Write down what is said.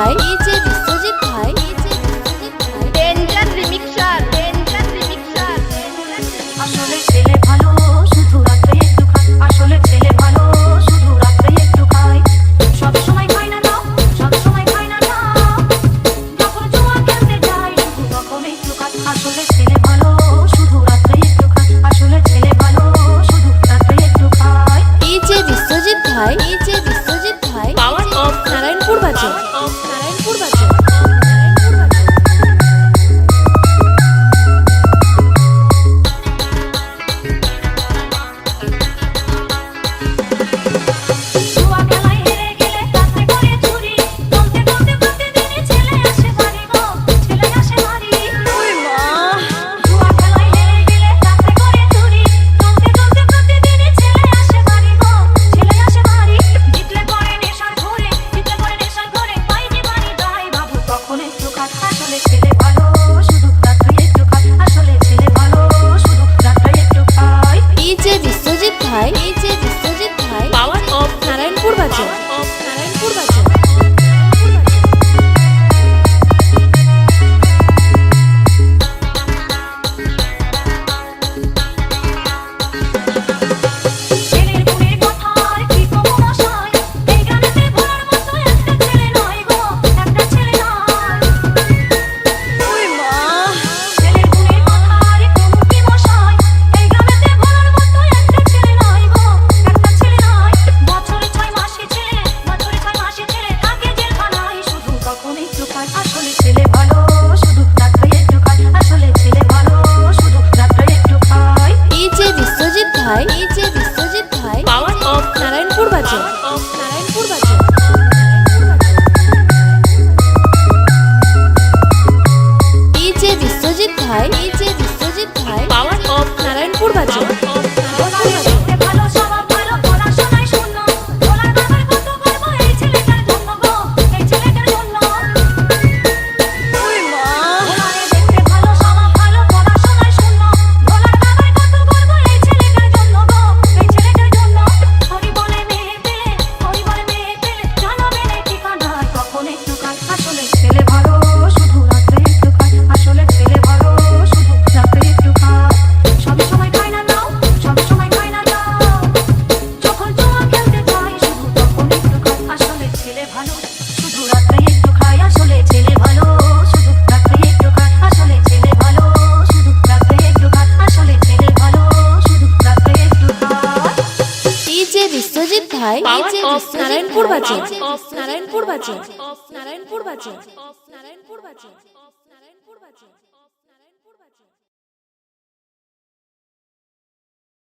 ভাই। ডিজে বিশ্বজিৎ ভাই। Danger রিমিক্সার danger রিমিক্সার আসলে ছেলে ভালো শুধু রাতে একটু খায়। আসলে ছেলে ভালো শুধু রাতে একটু খায়। সব সময় খায় না না সব সময় খায় না না যখন জোয়া খেলতে যায় তখন একটু খায়। আসলে ছেলে ভালো শুধু রাতে একটু খায়। আসলে ছেলে ভালো শুধু রাতে একটু খায়। ডিজে বিশ্বজিৎ ভাই। ডিজে বিশ্বজিৎ ভাই। নারায়ণপুর বাজে নারায়ণপুর বাজে 多少？ভাই এই যে বিশ্বজিৎ ভাই পাওয়ার অফ নারায়ণপুর বাজার। ভালো শুধু রাত্রে একটু খায় আসলে ছেলে ভালো শুধু রাত্রে একটু খায় আসলে ছেলে ভালো শুধু রাত্রে একটু নারায়ণপুর বাজে নারায়ণপুর বাজে নারায়ণপুর বাজে নারায়ণপুর বাজে